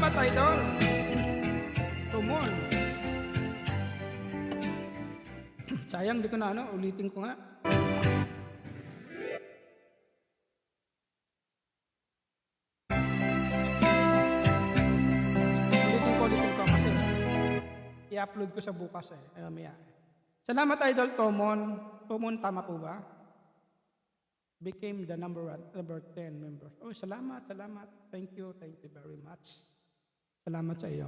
idol. Tumon. Sayang, di ko na ano, ulitin ko nga. Ulitin ko, ulitin ko kasi i-upload ko sa bukas eh. eh mamaya. Salamat idol Tomon. Tomon, tama po ba? Became the number number 10 member. Oh, salamat, salamat. Thank you, thank you very much. Salamat sa iyo.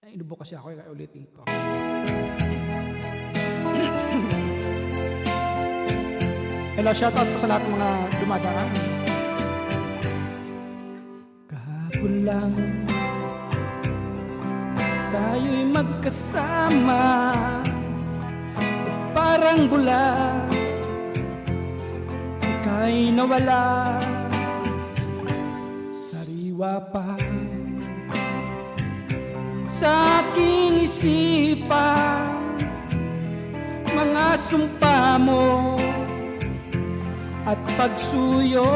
Ay, inubo kasi ako, kaya ulitin ko. Hello, shoutout po sa lahat ng mga dumadaan. Kahapon lang tayo'y magkasama Parang bula Ika'y nawala Sariwa pa. Sa aking isipan Mga sumpa mo At pagsuyo.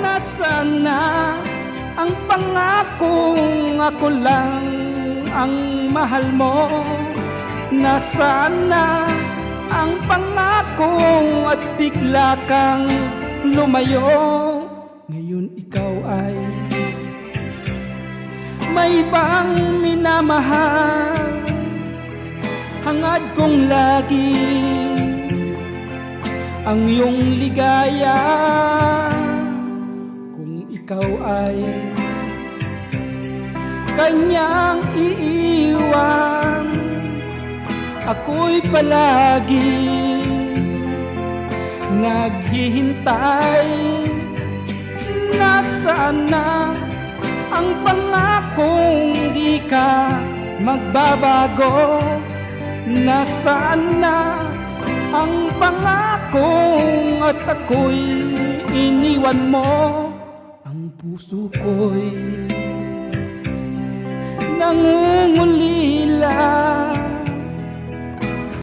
Nasaan na ang pangakong ako lang ang mahal mo? Nasaan na ang pangakong at bigla kang lumayo Ngayon ikaw ay may ibang minamahal. Hangad kong lagi ang iyong ligaya. Kung ikaw ay kanyang iiwan Ako'y palagi naghihintay Nasaan na ang pangakong di ka magbabago? Nasaan na ang pangakong at ako'y iniwan mo? Ang puso ko'y nangunguli